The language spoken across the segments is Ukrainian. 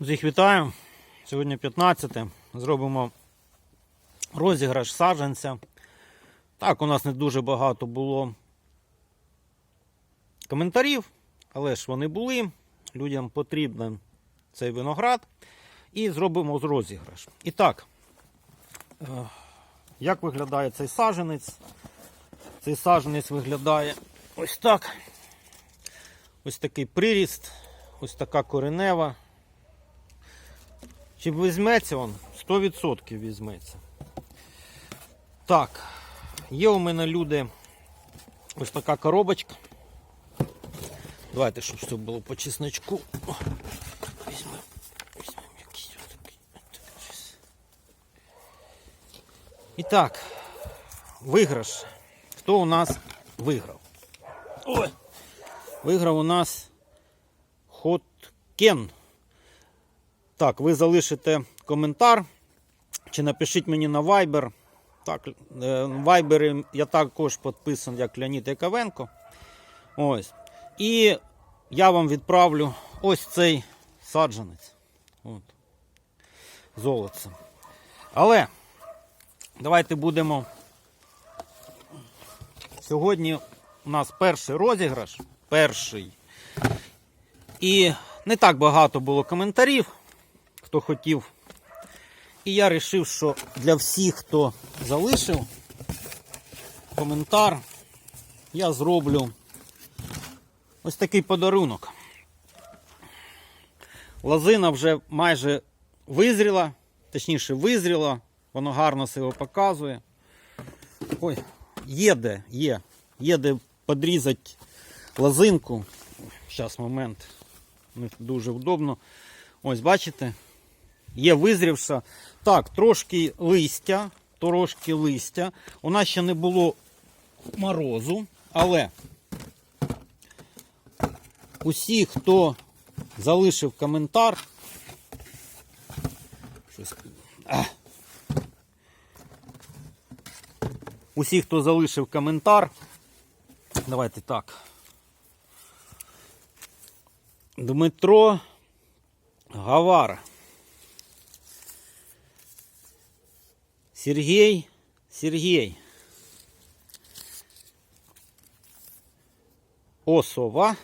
Всіх вітаю. Сьогодні 15. Зробимо розіграш саджанця. Так, у нас не дуже багато було коментарів, але ж вони були. Людям потрібен цей виноград. І зробимо розіграш. І так, е, як виглядає цей саджанець? Цей саджанець виглядає ось так. Ось такий приріст, ось така коренева. Чи візьметься він? 100% візьметься. Так, є у мене люди ось така коробочка. Давайте, щоб все було по чесночку. Візьмемо, візьмемо якийсь отакий. Щас. І так, виграш. Хто у нас виграв? Ой! Виграв у нас Хоткен. Так, ви залишите коментар чи напишіть мені на Viber. Так, е, Viber я також підписаний як Леонід Яковенко. Ось. І я вам відправлю ось цей саджанець. От. Золоце. Але давайте будемо. Сьогодні у нас перший розіграш. Перший. І не так багато було коментарів хто хотів. І я вирішив, що для всіх, хто залишив коментар, я зроблю ось такий подарунок. Лозина вже майже визріла, точніше визріла, воно гарно себе показує. Ой, є де, є, є де подрізати лозинку. Зараз момент. Дуже удобно. Ось, бачите? Є визрівша. Так, трошки листя, трошки листя. У нас ще не було морозу, але усі, хто залишив коментар. Щось... Усі, хто залишив коментар, давайте так. Дмитро Гавара. Сергей, Сергей. Осова.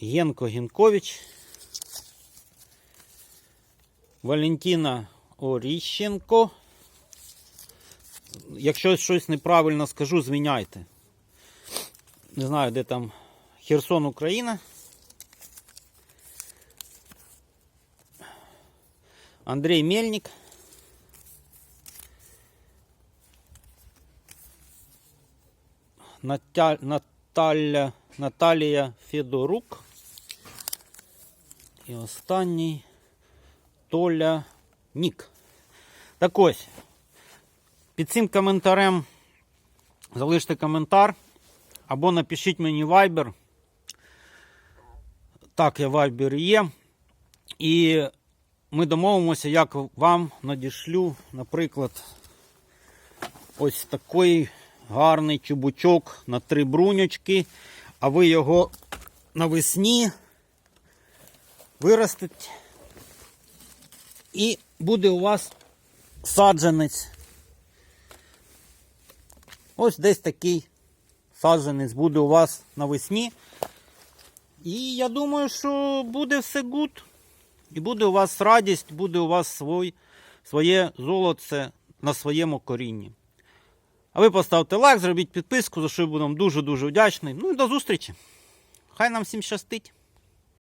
Генко Генкович. Валентина Оріщенко. Якщо щось неправильно скажу, зміняйте. Не знаю, де там Херсон, Україна. Андрей Мельник. Натя... Наталя... Наталія Федорук. І останній Толя Нік. Так ось. Під цим коментарем залиште коментар або напишіть мені Viber. Так, я Viber є. І ми домовимося, як вам надішлю, наприклад, ось такий гарний чубучок на три бруньочки, а ви його навесні виростете. І буде у вас саджанець. Ось десь такий саджанець буде у вас навесні. І я думаю, що буде все гуд. І буде у вас радість, буде у вас свой, своє золоце на своєму корінні. А ви поставте лайк, зробіть підписку, за що я буду вам дуже-дуже вдячний. Ну і до зустрічі. Хай нам всім щастить.